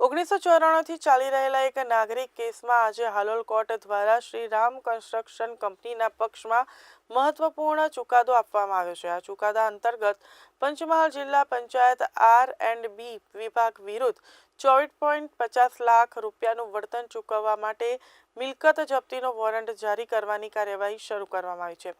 ઓગણીસો ચોરાણુંથી ચાલી રહેલા એક નાગરિક કેસમાં આજે હાલોલ કોર્ટ દ્વારા શ્રી રામ કન્સ્ટ્રક્શન કંપનીના પક્ષમાં મહત્વપૂર્ણ ચુકાદો આપવામાં આવ્યો છે. આ ચુકાદા અંતર્ગત પંચમહાલ જિલ્લા પંચાયત આર એન્ડ બી વિભાગ વિરુદ્ધ ચોવીસ પોઈન્ટ પચાસ લાખ રૂપિયાનું વળતર ચૂકવવા માટે મિલકત જપ્તીનો વોરંટ જારી કરવાની કાર્યવાહી શરૂ કરવામાં આવી છે.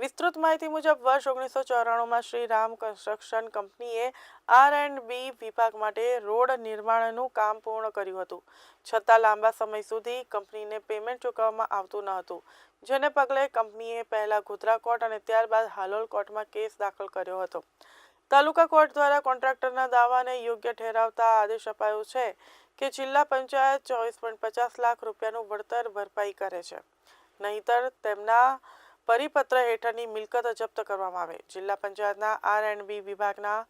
વિસ્તૃત માહિતી મુજબ, વર્ષ ઓગણીસો ચોરાણુંમાં શ્રી રામ કન્સ્ટ્રક્શન કંપનીએ આર એન્ડ બી વિભાગ માટે રોડ નિર્માણનું કામ પૂર્ણ કર્યું હતું. છતાં લાંબા સમય સુધી કંપનીને પેમેન્ટ ચૂકવવામાં આવતું ન હતું, જેને પગલે કંપનીએ પહેલા ગોધરા કોર્ટ અને ત્યારબાદ હાલોલ કોર્ટમાં કેસ દાખલ કર્યો હતો. તાલુકા કોર્ટ દ્વારા કોન્ટ્રાક્ટરના દાવાને યોગ્ય ઠેરાવતા આદેશ અપાયો છે કે જિલ્લા પંચાયત ચોવીસ પોઈન્ટ પચાસ લાખ રૂપિયાનું વળતર ભરપાઈ કરે છે. નહીતર તેમના પરિપત્ર હેઠળની મિલકત જપ્ત કરવામાં આવે. જિલ્લા પંચાયતના આર એન્ડ બી વિભાગના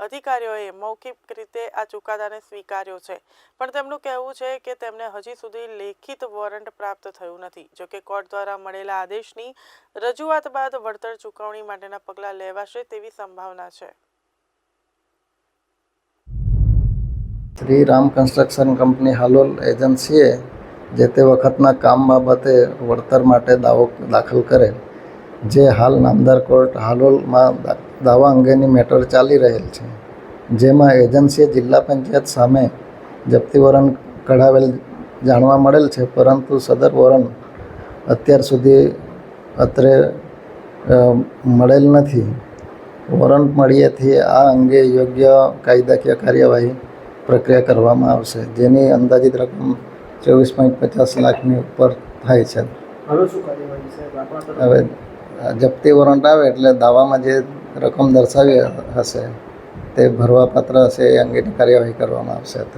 અધિકારીઓએ મૌખિક રીતે આ ચુકાદાને સ્વીકાર્યો છે. પણ તેમનું કહેવું છે કે તેમને હજી સુધી લેખિત વોરંટ પ્રાપ્ત થયું નથી. જોકે કોર્ટ દ્વારા મળેલા આદેશની રજૂઆત બાદ વળતર ચૂકવણી માટેના પગલાં લેવાશે તેવી સંભાવના છે. શ્રી રામ કન્સ્ટ્રક્શન કંપની હાલોલ એજન્સીએ જે તે વખતના કામ બાબતે વળતર માટે દાવો દાખલ કરેલ. જે હાલ નામદાર કોર્ટ હાલોલમાં દાવા અંગેની મેટર ચાલી રહેલ છે. જેમાં એજન્સીએ જિલ્લા પંચાયત સામે જપ્તી વોરંટ કઢાવેલ જાણવા મળેલ છે, પરંતુ સદર વોરંટ અત્યાર સુધી અત્રે મળેલ નથી. વોરંટ મળ્યેથી આ અંગે યોગ્ય કાયદાકીય કાર્યવાહી પ્રક્રિયા કરવામાં આવશે, જેની અંદાજિત રકમ ચોવીસ પોઈન્ટ પચાસ લાખની ઉપર થાય છે. હવે જપ્તી વોરંટ આવે એટલે દાવામાં જે રકમ દર્શાવી હશે તે ભરવાપાત્ર હશે એ અંગેની કાર્યવાહી કરવામાં આવશે અત્રે.